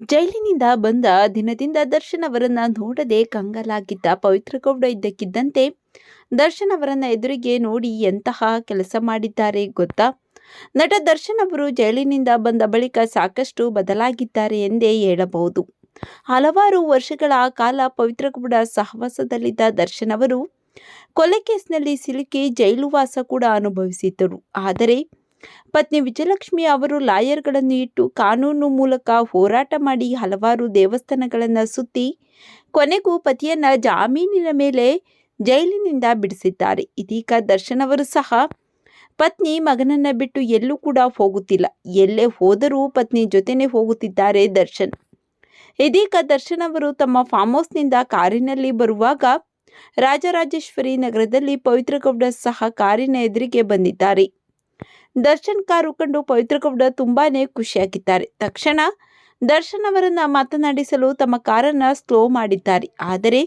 ಜೈಲಿನಿಂದ ಬಂದ ದಿನದಿಂದ ದರ್ಶನ್ ಅವರನ್ನ ನೋಡದೆ ಕಂಗಲಾಗಿದ್ದ ಪವಿತ್ರಗೌಡ ಇದ್ದಕ್ಕಿದ್ದಂತೆ ದರ್ಶನ್ ಅವರನ್ನ ಎದುರಿಗೆ ನೋಡಿ ಎಂತಹ ಕೆಲಸ ಮಾಡಿದ್ದಾರೆ ಗೊತ್ತಾ? ನಟ ದರ್ಶನ್ ಅವರು ಜೈಲಿನಿಂದ ಬಂದ ಬಳಿಕ ಸಾಕಷ್ಟು ಬದಲಾಗಿದ್ದಾರೆ ಎಂದೇ ಹೇಳಬಹುದು. ಹಲವಾರು ವರ್ಷಗಳ ಕಾಲ ಪವಿತ್ರಗೌಡ ಸಹವಾಸದಲ್ಲಿದ್ದ ದರ್ಶನ್ ಅವರು ಕೊಲೆ ಕೇಸ್ನಲ್ಲಿ ಸಿಲುಕಿ ಜೈಲುವಾಸ ಕೂಡ ಅನುಭವಿಸಿದ್ದರು. ಆದರೆ ಪತ್ನಿ ವಿಜಯಲಕ್ಷ್ಮಿ ಅವರು ಲಾಯರ್ಗಳನ್ನು ಇಟ್ಟು ಕಾನೂನು ಮೂಲಕ ಹೋರಾಟ ಮಾಡಿ ಹಲವಾರು ದೇವಸ್ಥಾನಗಳನ್ನು ಸುತ್ತಿ ಕೊನೆಗೂ ಪತಿಯನ್ನ ಜಾಮೀನಿನ ಮೇಲೆ ಜೈಲಿನಿಂದ ಬಿಡಿಸಿದ್ದಾರೆ. ಇದೀಗ ದರ್ಶನ್ ಅವರು ಸಹ ಪತ್ನಿ ಮಗನನ್ನ ಬಿಟ್ಟು ಎಲ್ಲೂ ಕೂಡ ಹೋಗುತ್ತಿಲ್ಲ. ಎಲ್ಲೇ ಹೋದರೂ ಪತ್ನಿ ಜೊತೆನೆ ಹೋಗುತ್ತಿದ್ದಾರೆ ದರ್ಶನ್. ಇದೀಗ ದರ್ಶನ್ ಅವರು ತಮ್ಮ ಫಾರ್ಮ್ ಹೌಸ್ನಿಂದ ಕಾರಿನಲ್ಲಿ ಬರುವಾಗ ರಾಜರಾಜೇಶ್ವರಿ ನಗರದಲ್ಲಿ ಪವಿತ್ರಗೌಡ ಸಹ ಕಾರಿನ ಎದುರಿಗೆ ಬಂದಿದ್ದಾರೆ. ದರ್ಶನ್ ಕಾರು ಕಂಡು ಪವಿತ್ರ ಗೌಡ ತುಂಬಾನೇ ಖುಷಿಯಾಗಿದ್ದಾರೆ. ತಕ್ಷಣ ದರ್ಶನ್ ಅವರನ್ನು ಮಾತನಾಡಿಸಲು ತಮ್ಮ ಕಾರನ್ನ ಸ್ಲೋ ಮಾಡಿದ್ದಾರೆ. ಆದರೆ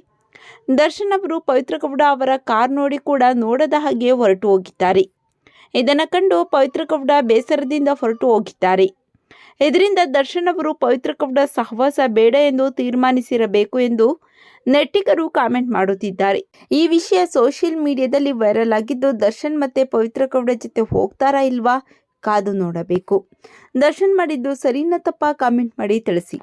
ದರ್ಶನ್ ಅವರು ಪವಿತ್ರ ಗೌಡ ಅವರ ಕಾರ್ ನೋಡಿ ಕೂಡ ನೋಡದ ಹಾಗೆ ಹೊರಟು ಹೋಗಿದ್ದಾರೆ. ಇದನ್ನು ಕಂಡು ಪವಿತ್ರ ಗೌಡ ಬೇಸರದಿಂದ ಹೊರಟು ಹೋಗಿದ್ದಾರೆ. ಇದರಿಂದ ದರ್ಶನ್ ಅವರು ಪವಿತ್ರ ಕೌಡ ಸಹವಾಸ ಬೇಡ ಎಂದು ತೀರ್ಮಾನಿಸಿರಬೇಕು ಎಂದು ನೆಟ್ಟಿಗರು ಕಾಮೆಂಟ್ ಮಾಡುತ್ತಿದ್ದಾರೆ. ಈ ವಿಷಯ ಸೋಷಿಯಲ್ ಮೀಡಿಯಾದಲ್ಲಿ ವೈರಲ್ ಆಗಿದ್ದು ದರ್ಶನ್ ಮತ್ತೆ ಪವಿತ್ರ ಕೌಡ ಜೊತೆ ಹೋಗ್ತಾರಾ ಇಲ್ವಾ ಕಾದು ನೋಡಬೇಕು. ದರ್ಶನ್ ಮಾಡಿದ್ದು ಸರಿನಾ ತಪ್ಪ ಕಾಮೆಂಟ್ ಮಾಡಿ ತಿಳಿಸಿ.